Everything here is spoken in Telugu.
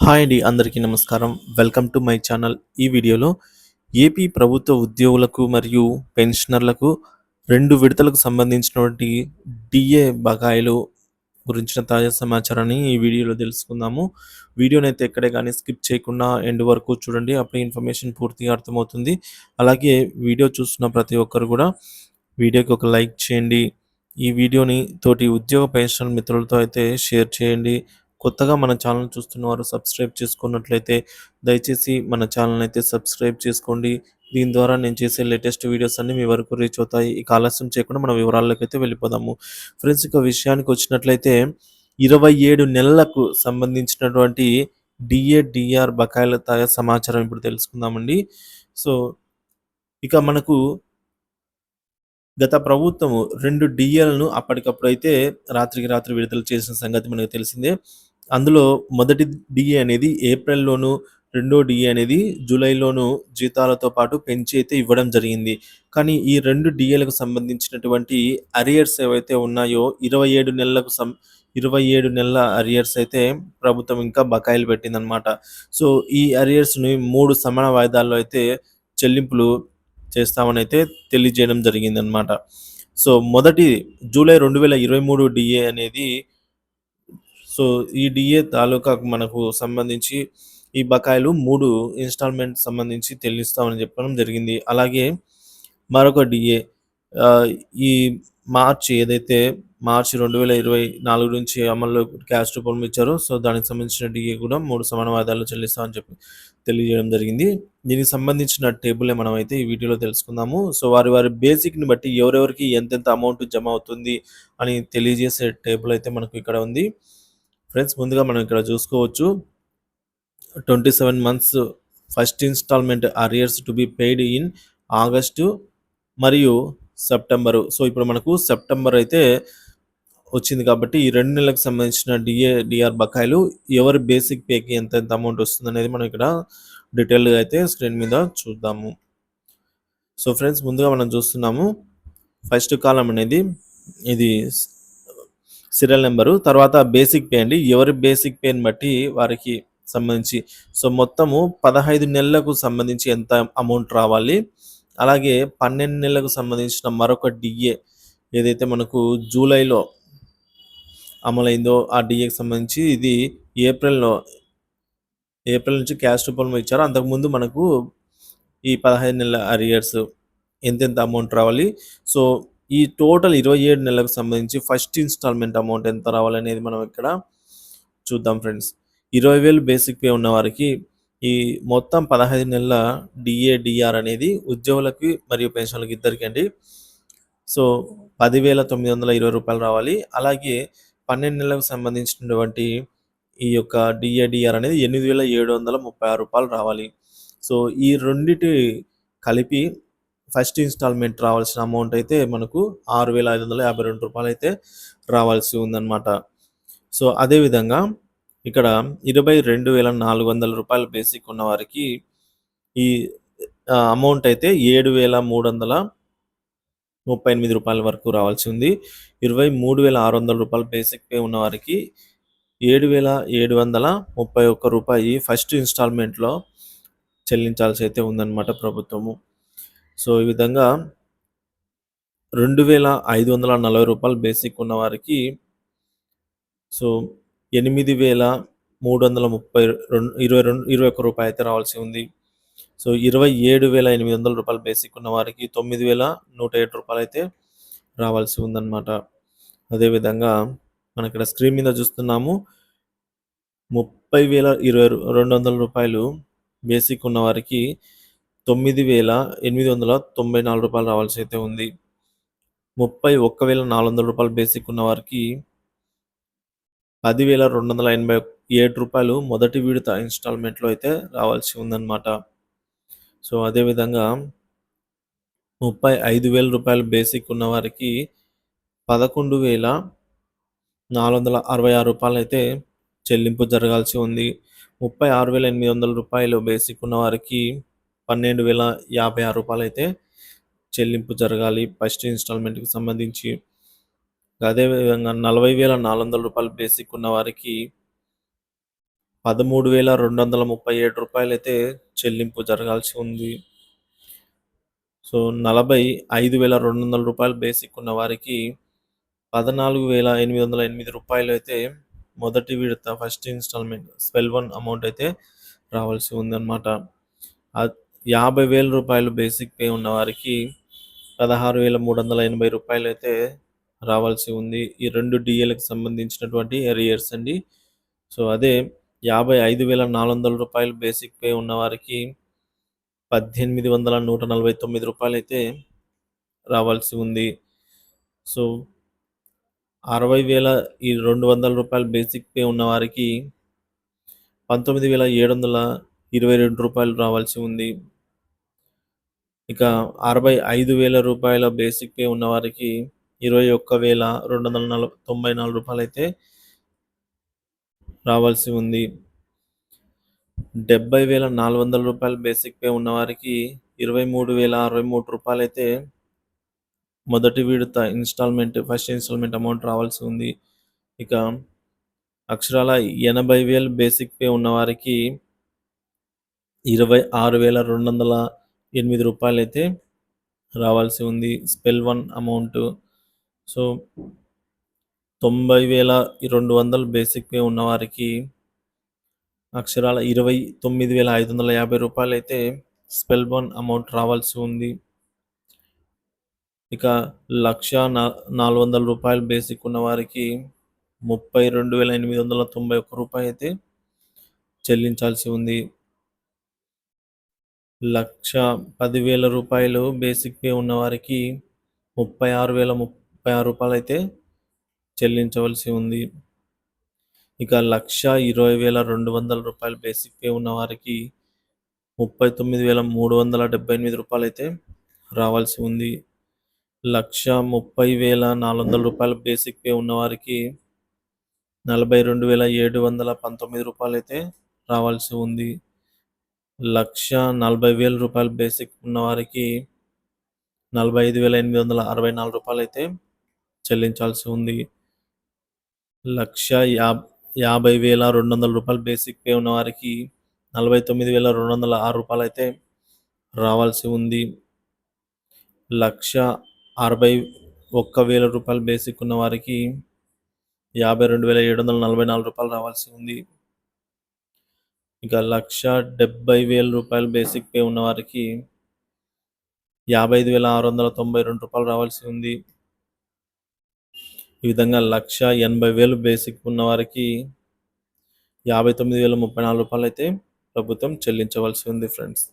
హాయ్ అండి అందరికీ నమస్కారం. Welcome to my channel. ఈ వీడియోలో ఏపీ ప్రభుత్వ ఉద్యోగులకు మరియు పెన్షనర్లకు రెండు విడతలకు సంబంధించినటువంటి డిఏ బకాయిలు గురించిన తాజా సమాచారాన్ని ఈ వీడియోలో తెలుసుకుందాము. వీడియోని అయితే ఎక్కడే కానీ స్కిప్ చేయకుండా ఎండ్ వరకు చూడండి అప్పుడే ఇన్ఫర్మేషన్ పూర్తిగా అర్థమవుతుంది. అలాగే వీడియో చూస్తున్న ప్రతి ఒక్కరు కూడా వీడియోకి ఒక లైక్ చేయండి. ఈ వీడియోని తోటి ఉద్యోగ పెన్షన్ మిత్రులతో అయితే షేర్ చేయండి. కొత్తగా మన ఛానల్ చూస్తున్న వారు సబ్స్క్రైబ్ చేసుకున్నట్లయితే దయచేసి మన ఛానల్ అయితే సబ్స్క్రైబ్ చేసుకోండి. దీని ద్వారా నేను చేసే లేటెస్ట్ వీడియోస్ అన్ని మీ వరకు రీచ్ అవుతాయి. ఇక ఆలస్యం చేయకుండా మన వివరాల్లోకి అయితే వెళ్ళిపోదాము. ఫ్రెండ్స్ ఇక విషయానికి వచ్చినట్లయితే ఇరవై ఏడు నెలలకు సంబంధించినటువంటి డిఏ డిఆర్ బకాయిల తాజా సమాచారం ఇప్పుడు తెలుసుకుందామండి. సో ఇక మనకు గత ప్రభుత్వము రెండు డిఏలను అప్పటికప్పుడు అయితే రాత్రికి రాత్రి విడుదల చేసిన సంగతి మనకు తెలిసిందే. అందులో మొదటి డిఏ అనేది ఏప్రిల్లోను రెండో డిఏ అనేది జూలైలోను జీతాలతో పాటు పెంచి అయితే ఇవ్వడం జరిగింది. కానీ ఈ రెండు డిఏలకు సంబంధించినటువంటి అరియర్స్ ఏవైతే ఉన్నాయో ఇరవై ఏడు నెలలకు సం ఇరవై ఏడు నెలల అరియర్స్ అయితే ప్రభుత్వం ఇంకా బకాయిలు పెట్టిందనమాట సో ఈ అరియర్స్ని మూడు సమాన వాయిదాల్లో అయితే చెల్లింపులు చేస్తామని అయితే తెలియజేయడం జరిగిందనమాట సో మొదటి జూలై రెండు వేల ఇరవై మూడు డిఏ అనేది సో ఈ డిఏ తాలూకాకు మనకు సంబంధించి ఈ బకాయిలు మూడు ఇన్స్టాల్మెంట్ సంబంధించి చెల్లిస్తామని చెప్పడం జరిగింది. అలాగే మరొక డిఏ ఈ మార్చ్ ఏదైతే మార్చి రెండు వేల ఇరవై నాలుగు నుంచి అమల్లో క్యాష్ రూపంలో ఇచ్చారో సో దానికి సంబంధించిన డిఏ కూడా మూడు సమాన వాయిదాల్లో చెల్లిస్తామని చెప్పి తెలియజేయడం జరిగింది. దీనికి సంబంధించిన టేబుల్ మనం అయితే ఈ వీడియోలో తెలుసుకుందాము. సో వారి వారి బేసిక్ని బట్టి ఎవరెవరికి ఎంతెంత అమౌంట్ జమ అవుతుంది అని తెలియజేసే టేబుల్ అయితే మనకు ఇక్కడ ఉంది. ఫ్రెండ్స్ ముందుగా మనం ఇక్కడ చూసుకోవచ్చు. Twenty seven months first installment arrears to be paid in August మరియు సెప్టెంబరు సో ఇప్పుడు మనకు సెప్టెంబర్ అయితే వచ్చింది కాబట్టి ఈ రెండు నెలలకు సంబంధించిన డిఏ డిఆర్ బకాయిలు ఎవరి బేసిక్ పేకి ఎంత ఎంత అమౌంట్ వస్తుంది అనేది మనం ఇక్కడ డీటెయిల్గా అయితే స్క్రీన్ మీద చూద్దాము. సో ఫ్రెండ్స్ ముందుగా మనం చూస్తున్నాము. ఫస్ట్ కాలం అనేది ఇది సీరియల్ నెంబరు. తర్వాత బేసిక్ పే అండి. ఎవరి బేసిక్ పేని బట్టి వారికి సంబంధించి. సో మొత్తము పదహైదు నెలలకు సంబంధించి ఎంత అమౌంట్ రావాలి. అలాగే పన్నెండు నెలలకు సంబంధించిన మరొక డిఏ ఏదైతే మనకు జూలైలో అమలైందో ఆ డిఏకి సంబంధించి ఇది ఏప్రిల్లో ఏప్రిల్ నుంచి క్యాష్ రూపంలో ఇచ్చారు. అంతకుముందు మనకు ఈ పదహైదు నెలల అరియర్స్ ఎంతెంత అమౌంట్ రావాలి. సో ఈ టోటల్ ఇరవై ఏడు నెలలకు సంబంధించి ఫస్ట్ ఇన్స్టాల్మెంట్ అమౌంట్ ఎంత రావాలనేది మనం ఇక్కడ చూద్దాం ఫ్రెండ్స్. ఇరవై వేలు బేసిక్ పే ఉన్న వారికి ఈ మొత్తం పదహైదు నెలల డిఏడిఆర్ అనేది ఉద్యోగులకి మరియు పెన్షన్లకు ఇద్దరికి అండి. సో పదివేల తొమ్మిది వందల ఇరవై రూపాయలు రావాలి. అలాగే పన్నెండు నెలలకు సంబంధించినటువంటి ఈ యొక్క డిఏడిఆర్ అనేది ఎనిమిది వేల ఏడు వందల ముప్పై ఆరు రూపాయలు రావాలి. సో ఈ రెండిటి కలిపి ఫస్ట్ ఇన్స్టాల్మెంట్ రావాల్సిన అమౌంట్ అయితే మనకు ఆరు వేల ఐదు వందల యాభై రెండు రూపాయలు అయితే రావాల్సి ఉందన్నమాట. సో అదేవిధంగా ఇక్కడ ఇరవై రెండు వేల నాలుగు వందల రూపాయలు బేసిక్ ఉన్న వారికి ఈ అమౌంట్ అయితే ఏడు వేల మూడు వందల ముప్పై ఎనిమిది రూపాయల వరకు రావాల్సి ఉంది. ఇరవై మూడు వేల ఆరు వందల రూపాయలు బేసిక్ పే ఉన్న వారికి ఏడు వేల ఏడు వందల ముప్పై ఒక్క రూపాయి ఫస్ట్ ఇన్స్టాల్మెంట్లో చెల్లించాల్సి అయితే ఉందన్నమాట ప్రభుత్వము. సో ఈ విధంగా రెండు వేల ఐదు వందల నలభై రూపాయలు బేసిక్ ఉన్న వారికి సో ఎనిమిది వేల మూడు వందల ముప్పై రెండు ఇరవై రెండు ఇరవై ఒక్క రూపాయి అయితే రావాల్సి ఉంది. సో ఇరవై ఏడు వేల ఎనిమిది వందల రూపాయలు బేసిక్ ఉన్న వారికి తొమ్మిది వేల నూట ఏడు రూపాయలు అయితే రావాల్సి ఉందన్నమాట. అదేవిధంగా మన ఇక్కడ స్క్రీన్ మీద చూస్తున్నాము ముప్పై వేల ఇరవై రెండు వందల రూపాయలు బేసిక్ ఉన్న వారికి తొమ్మిది వేల ఎనిమిది వందల తొంభై నాలుగు రూపాయలు రావాల్సి అయితే ఉంది. ముప్పై ఒక్క వేల నాలుగు వందల రూపాయలు బేసిక్ ఉన్న వారికి పదివేల రెండు వందల ఎనభై ఏడు రూపాయలు మొదటి విడత ఇన్స్టాల్మెంట్లో అయితే రావాల్సి ఉందన్నమాట. సో అదేవిధంగా ముప్పై ఐదు వేల రూపాయలు బేసిక్ ఉన్న వారికి పదకొండు వేల నాలుగు వందల అరవై ఆరు రూపాయలు అయితే చెల్లింపు జరగాల్సి ఉంది. ముప్పై ఆరు వేల ఎనిమిది వందల రూపాయలు బేసిక్ ఉన్న వారికి పన్నెండు వేల యాభై ఆరు రూపాయలు అయితే చెల్లింపు జరగాలి. ఫస్ట్ ఇన్స్టాల్మెంట్కి సంబంధించి. అదేవిధంగా నలభై వేల నాలుగు వందల రూపాయలు బేసిక్ ఉన్న వారికి పదమూడు వేల రెండు వందల ముప్పై ఏడు రూపాయలు అయితే చెల్లింపు జరగాల్సి ఉంది. సో నలభై ఐదు వేల రెండు వందల రూపాయలు బేసిక్ ఉన్న వారికి పద్నాలుగు వేల ఎనిమిది వందల ఎనిమిది రూపాయలు అయితే మొదటి విడత first installment spell one amount అయితే రావాల్సి ఉందన్నమాట. ఆ- యాభై వేల రూపాయలు బేసిక్ పే ఉన్న వారికి పదహారు వేల మూడు వందల ఎనభై రూపాయలు అయితే రావాల్సి ఉంది. ఈ రెండు డిఏలకు సంబంధించినటువంటి ఎరియర్స్ అండి. సో అదే యాభై ఐదు వేల నాలుగు వందల రూపాయలు బేసిక్ పే ఉన్నవారికి పద్దెనిమిది వందల నూట నలభై తొమ్మిది రూపాయలు అయితే రావాల్సి ఉంది. సో అరవై వేల ఈ రెండు వందల రూపాయలు బేసిక్ పే ఉన్నవారికి పంతొమ్మిది వేల ఏడు వందల ఇరవై రెండు రూపాయలు రావాల్సి ఉంది. ఇక అరవై ఐదు వేల రూపాయల బేసిక్ పే ఉన్నవారికి ఇరవై ఒక్క వేల రెండు వందల నలభై తొంభై నాలుగు రూపాయలు అయితే రావాల్సి ఉంది. డెబ్బై వేల నాలుగు వందల రూపాయలు బేసిక్ పే ఉన్నవారికి ఇరవై మూడు వేల అరవై మూడు రూపాయలు అయితే మొదటి విడత ఇన్స్టాల్మెంట్ ఫస్ట్ ఇన్స్టాల్మెంట్ అమౌంట్ రావాల్సి ఉంది. ఇక అక్షరాల ఎనభై వేలు బేసిక్ పే ఉన్నవారికి ఇరవై ఆరు వేల రెండు వందల ఎనిమిది రూపాయలు అయితే రావాల్సి ఉంది. Spell one amount. సో తొంభై వేల రెండు వందలు బేసిక్ పే అక్షరాల ఇరవై తొమ్మిది వేల ఐదు వందల యాభై రూపాయలు అయితే స్పెల్ వన్ అమౌంట్ రావాల్సి ఉంది. ఇక లక్ష నా నాలుగు వందల రూపాయలు బేసిక్ ఉన్నవారికి ముప్పై రెండు వేల ఎనిమిది వందల తొంభై ఒక్క రూపాయి అయితే చెల్లించాల్సి ఉంది. లక్ష పదివేల రూపాయలు బేసిక్ పే ఉన్నవారికి ముప్పై ఆరు వేల ముప్పై ఆరు రూపాయలు అయితే చెల్లించవలసి ఉంది. ఇక లక్ష ఇరవై వేల రెండు వందల రూపాయలు బేసిక్ పే ఉన్నవారికి ముప్పై తొమ్మిది వేల మూడు వందల డెబ్బై ఎనిమిది రూపాయలు అయితే రావాల్సి ఉంది. లక్ష ముప్పై వేల నాలుగు వందల రూపాయలు బేసిక్ పే ఉన్నవారికి నలభై రెండు వేల ఏడు వందల పంతొమ్మిది రూపాయలు అయితే రావాల్సి ఉంది. లక్ష నలభై వేల రూపాయలు బేసిక్ ఉన్నవారికి నలభై ఐదు వేల ఎనిమిది వందల అరవై నాలుగు రూపాయలు అయితే చెల్లించాల్సి ఉంది. లక్ష యా యాభై వేల రెండు వందల రూపాయలు బేసిక్ పే ఉన్న వారికి నలభై తొమ్మిది వేల రెండు వందల ఆరు రూపాయలు అయితే రావాల్సి ఉంది. లక్ష అరవై ఒక్క వేల రూపాయలు బేసిక్ ఉన్నవారికి యాభై రెండు వేల ఏడు వందల నలభై నాలుగు రూపాయలు రావాల్సి ఉంది. ఇక లక్ష డెబ్బై వేల రూపాయలు బేసిక్ పే ఉన్న వారికి యాభై ఐదు వేల ఆరు వందల తొంభై రెండు రూపాయలు రావాల్సి ఉంది. ఈ విధంగా లక్ష ఎనభై వేలు బేసిక్ ఉన్న వారికి యాభై తొమ్మిది వేల ముప్పై నాలుగు రూపాయలు అయితే ప్రభుత్వం చెల్లించవలసి ఉంది ఫ్రెండ్స్